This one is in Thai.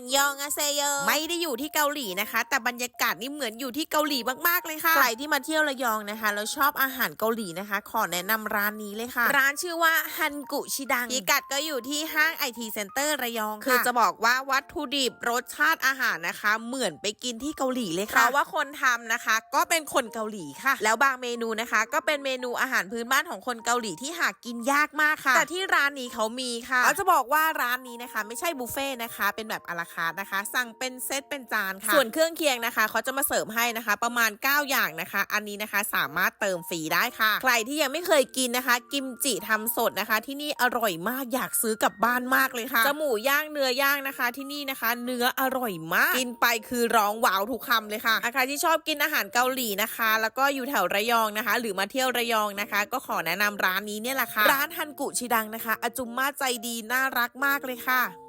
นยองอาเซโยไม่ได้อยู่ที่เกาหลีนะคะ แต่บรรยากาศนี่เหมือนอยู่ที่เกาหลีมากๆเลยค่ะใครที่มาเที่ยวระยองนะคะแล้วชอบอาหารเกาหลีนะคะ ขอแนะนำร้านนี้เลยค่ะ ร้านชื่อว่าฮันกุชิดังพิกัดก็อยู่ที่ห้างไอทีเซ็นเตอร์ระยองค่ะคือจะบอกว่าวัตถุดิบรสชาติอาหารนะคะ เหมือนไปกินที่เกาหลีเลยค่ะเพราะว่าคนทำนะคะ ก็เป็นคนเกาหลีค่ะ แล้วบางเมนูนะคะ ก็เป็นเมนูอาหารพื้นบ้านของคนเกาหลีที่หากินยากมากค่ะ แต่ที่ร้านนี้เขามีค่ะเราจะบอกว่าร้านนี้นะคะ ไม่ใช่บุฟเฟ่ต์นะคะ เป็นแบบอาราคาร์ทนะคะ สั่งเป็นเซตเป็นจานค่ะ ส่วนเครื่องเคียงนะคะเขาจะมาเสิร์ฟให้นะคะ ประมาณ 9 อย่างนะคะ อันนี้นะคะสามารถเติมฟรีได้ค่ะ ใครที่ยังไม่เคยกินนะคะ กิมจิทำสดนะคะ ที่นี่อร่อยมากอยากซื้อกลับบ้านมากเลยค่ะจะหมูย่างเนื้อย่างนะคะ ที่นี่นะคะ เนื้ออร่อยมาก กินไปคือร้องว้าวทุกคำเลยค่ะใครที่ชอบกินอาหารเกาหลีนะคะ แล้วก็อยู่แถวระยองนะคะ หรือมาเที่ยวระยองนะคะ ก็ขอแนะนำร้านนี้เนี่ยแหละค่ะ ร้านฮันกุชิดังนะคะอาจุมมาใจดีน่ารักมากเลยค่ะ